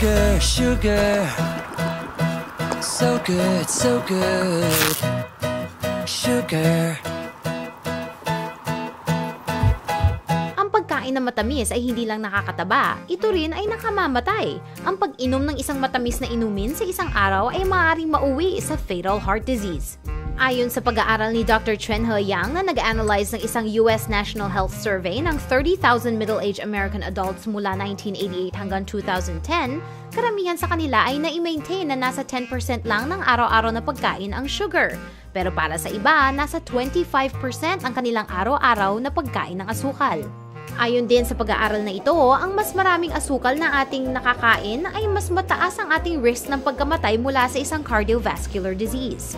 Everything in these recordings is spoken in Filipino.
Sugar, sugar. So good, so good. Sugar. Ang pagkain na matamis ay hindi lang nakakataba, ito rin ay nakamamatay. Ang pag-inom ng isang matamis na inumin sa isang araw ay maaaring mauwi sa fatal heart disease. Ayon sa pag-aaral ni Dr. Chen He Yang na nag-analyze ng isang US National Health Survey ng 30,000 middle-aged American adults mula 1988 hanggang 2010, karamihan sa kanila ay na-maintain na nasa 10% lang ng araw-araw na pagkain ang sugar. Pero para sa iba, nasa 25% ang kanilang araw-araw na pagkain ng asukal. Ayon din sa pag-aaral na ito, ang mas maraming asukal na ating nakakain ay mas mataas ang ating risk ng pagkamatay mula sa isang cardiovascular disease.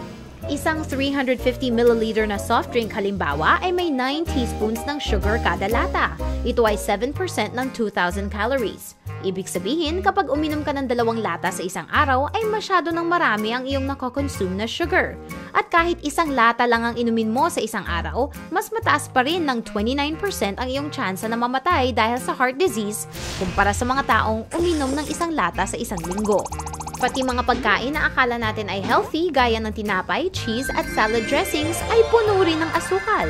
Isang 350 ml na soft drink halimbawa ay may 9 teaspoons ng sugar kada lata. Ito ay 7% ng 2,000 calories. Ibig sabihin, kapag uminom ka ng dalawang lata sa isang araw, ay masyado ng marami ang iyong nakokonsume na sugar. At kahit isang lata lang ang inumin mo sa isang araw, mas mataas pa rin ng 29% ang iyong tsansa na mamatay dahil sa heart disease kumpara sa mga taong uminom ng isang lata sa isang linggo. Pati mga pagkain na akala natin ay healthy gaya ng tinapay, cheese at salad dressings ay puno rin ng asukal.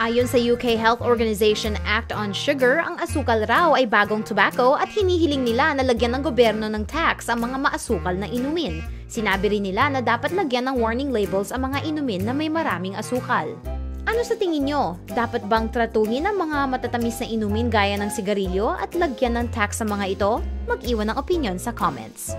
Ayon sa UK Health Organization Act on Sugar, ang asukal raw ay bagong tobacco at hinihiling nila na lagyan ng gobyerno ng tax ang mga maasukal na inumin. Sinabi rin nila na dapat lagyan ng warning labels ang mga inumin na may maraming asukal. Ano sa tingin nyo? Dapat bang tratuhin ang mga matatamis na inumin gaya ng sigarilyo at lagyan ng tax sa mga ito? Mag-iwan ng opinion sa comments.